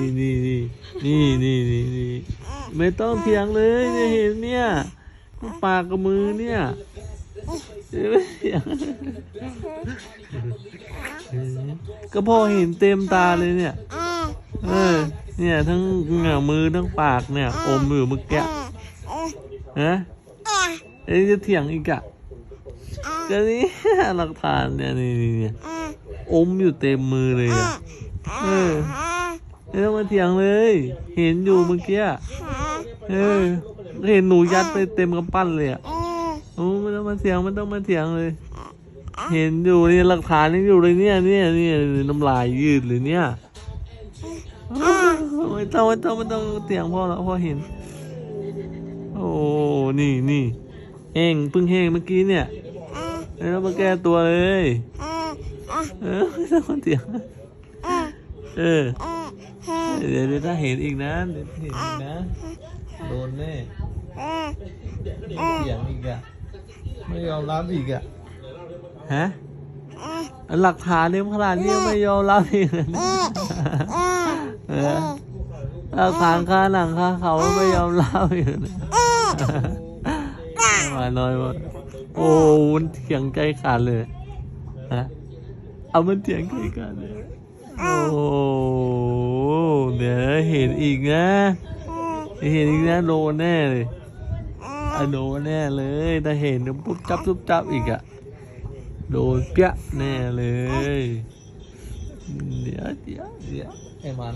นี่นี่นี่นี่นี่นี่ไม่ต้องเถียงเลยเนี่ยเห็นเนี่ยปากกับมือเนี่ยไม่เถียงก็พ่อเห็นเต็มตาเลยเนี่ย เออ เนี่ยทั้งเหงามือทั้งปากเนี่ยอมอยู่เมื่อกี้ฮะเอ้ยจะเถียงอีกอะก็นี่หลักฐานเนี่ยนี่นี่เนี่ยอมอยู่เต็มมือเลยอะเออ ไม่ต้องมาเถียงเลย เห็นอยู่เมื่อกี้อะเออเห็นหนูยัดไปเต็มกำปั้นเลยอะโอ้ไม่ต้องมาเถียงไม่ต้องมาเถียงเลย เห็นอยู่นี่หลักฐานนี่อยู่เลยเนี่ยเนี่ยเนี่ยน้ำลายยืดเลยเนี่ยไม่ต้องไม่ต้องไม่ต้องเตียงพ่อแล้วพ่อเห็น โอ้นี่นี่แห้งเพิ่งแห้งเมื่อกี้เนี่ยแล้วมาแก้ตัวเลย เออไม่ต้องเตียง เออ เดี๋ยวเดี๋ยวถ้าเห็นอีกนะเดี๋ยวเห็นอีกนะ โดนแน่เสียงอีกอะไม่ยอมรับอีกอะฮะหลักฐานเนี่ยขนาดนี้ไม่ยอมรับอีกเหรอเนี่ยเออเอาขางคาหนังคาเขาไม่ยอมเล่าอยู่นะมาน้อยหมดโอ้มันเถียงใจขาดเลยฮะเอามันเถียงใจขาดเลยโอ้ ห็นอีกนะเห็นอีกนะโดนแน่เลยอะโดนแน่เลยถ้าเห็นปุ๊บจับปุ๊บจับอีกอะโดนเปี้ยแน่เลยเดี๋ยวเดี๋ยวเดี๋ยวไอ้มัน